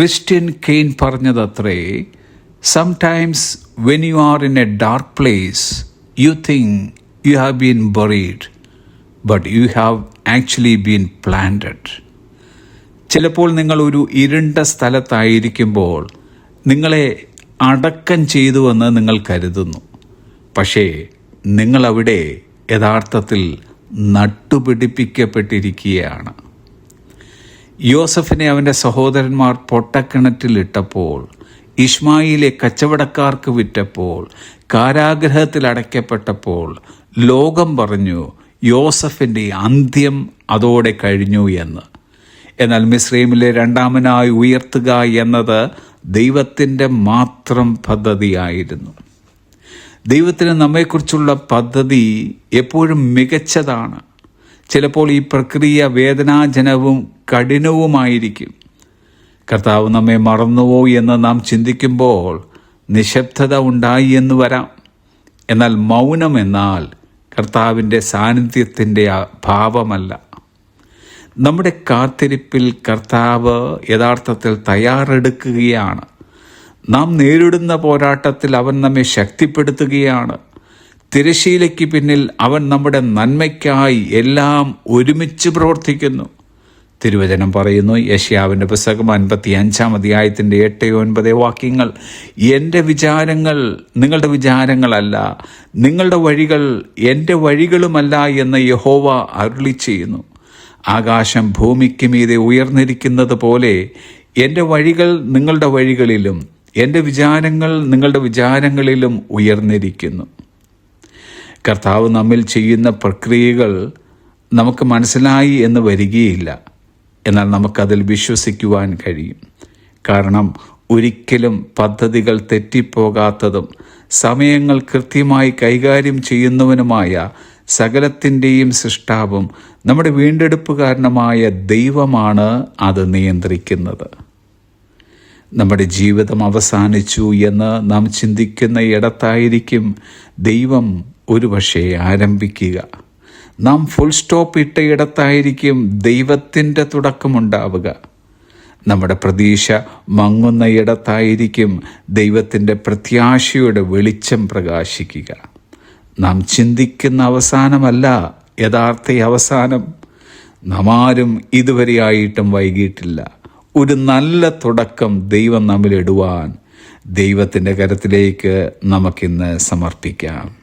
Christian Caine പറഞ്ഞതത്രേ sometimes when you are in a dark place you think you have been buried but you have actually been planted ചിലപ്പോൾ നിങ്ങൾ ഒരു ഇരുണ്ട സ്ഥലത്തായിരിക്കുമ്പോൾ നിങ്ങളെ അടക്കം ചെയ്തുവെന്ന് നിങ്ങൾ കരുതുന്നു. പക്ഷേ നിങ്ങളവിടെ യഥാർത്ഥത്തിൽ നട്ടുപിടിപ്പിക്കപ്പെട്ടിരിക്കുകയാണ്. യോസഫിനെ അവന്റെ സഹോദരന്മാർ പൊട്ടക്കിണറ്റിലിട്ടപ്പോൾ ഇഷ്മായിലെ കച്ചവടക്കാർക്ക് വിറ്റപ്പോൾ കാരാഗ്രഹത്തിൽ അടയ്ക്കപ്പെട്ടപ്പോൾ ലോകം പറഞ്ഞു യോസഫിന്റെ അന്ത്യം അതോടെ കഴിഞ്ഞു എന്ന്. എന്നാൽ മിസ്രൈമിലെ രണ്ടാമനായി ഉയർത്തുക എന്നത് ദൈവത്തിന്റെ മാത്രം പദ്ധതിയായിരുന്നു. ദൈവത്തിന് നമ്മെക്കുറിച്ചുള്ള പദ്ധതി എപ്പോഴും മികച്ചതാണ്. ചിലപ്പോൾ ഈ പ്രക്രിയ വേദനാജനവും കഠിനവുമായിരിക്കും. കർത്താവ് നമ്മെ മറന്നുവോ എന്ന് നാം ചിന്തിക്കുമ്പോൾ നിശബ്ദത ഉണ്ടായി എന്ന് വരാം. എന്നാൽ മൗനം എന്നാൽ കർത്താവിന്റെ സാന്നിധ്യത്തിന്റെ ഭാവമല്ല. നമ്മുടെ കാത്തിരിപ്പിൽ കർത്താവ് യഥാർത്ഥത്തിൽ തയ്യാറെടുക്കുകയാണ്. നാം നേരിടുന്ന പോരാട്ടത്തിൽ അവൻ നമ്മെ ശക്തിപ്പെടുത്തുകയാണ്. തിരശീലയ്ക്ക് പിന്നിൽ അവൻ നമ്മുടെ നന്മയ്ക്കായി എല്ലാം ഒരുമിച്ച് പ്രവർത്തിക്കുന്നു. തിരുവചനം പറയുന്നു യഷ്യാവിന്റെ പുസ്തകം അൻപത്തി അഞ്ചാം അധ്യായത്തിന്റെ എട്ട് ഒൻപത് വാക്യങ്ങൾ എന്റെ വിചാരങ്ങൾ നിങ്ങളുടെ വിചാരങ്ങളല്ല നിങ്ങളുടെ വഴികൾ എന്റെ വഴികളുമല്ല എന്ന് യഹോവ അരുളി ചെയ്യുന്നു. ആകാശം ഭൂമിക്ക് മീതെ ഉയർന്നിരിക്കുന്നത് പോലെ എന്റെ വഴികൾ നിങ്ങളുടെ വഴികളിലും എന്റെ വിചാരങ്ങൾ നിങ്ങളുടെ വിചാരങ്ങളിലും ഉയർന്നിരിക്കുന്നു. കർത്താവ് നമ്മിൽ ചെയ്യുന്ന പ്രക്രിയകൾ നമുക്ക് മനസ്സിലായി എന്ന് വരികയില്ല. എന്നാൽ നമുക്കതിൽ വിശ്വസിക്കുവാൻ കഴിയും. കാരണം ഒരിക്കലും പദ്ധതികൾ തെറ്റിപ്പോകാത്തതും സമയങ്ങൾ കൃത്യമായി കൈകാര്യം ചെയ്യുന്നവനുമായ സകലത്തിന്റെയും സൃഷ്ടാവും നമ്മുടെ വീണ്ടെടുപ്പുകാരനുമായ ദൈവമാണ് അത് നിയന്ത്രിക്കുന്നത്. നമ്മുടെ ജീവിതം അവസാനിച്ചു എന്ന് നാം ചിന്തിക്കുന്ന ഇടത്തായിരിക്കും ദൈവം ഒരുപക്ഷെ ആരംഭിക്കുക. നാം ഫുൾ സ്റ്റോപ്പ് ഇട്ടയിടത്തായിരിക്കും ദൈവത്തിന്റെ തുടക്കമുണ്ടാവുക. നമ്മുടെ പ്രതീക്ഷ മങ്ങുന്ന ഇടത്തായിരിക്കും ദൈവത്തിന്റെ പ്രത്യാശയുടെ വെളിച്ചം പ്രകാശിക്കുക. നാം ചിന്തിക്കുന്ന അവസാനമല്ല യഥാർത്ഥ അവസാനം. നാം ആരും ഇതുവരെയായിട്ടും വൈകിട്ടില്ല ഒരു നല്ല തുടക്കം ദൈവം നമ്മിലിടുവാൻ ദൈവത്തിന്റെ കരത്തിലേക്ക് നമുക്കിന്ന് സമർപ്പിക്കാം.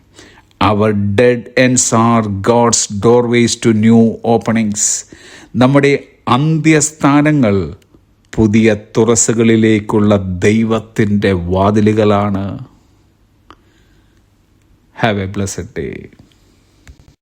Our dead ends are God's doorways to new openings നമ്മുടെ അന്ത്യസ്ഥാനങ്ങൾ പുതിയ തുറസുകളിലേക്കുള്ള ദൈവത്തിന്റെ വാതിലുകളാണ്. Have a blessed day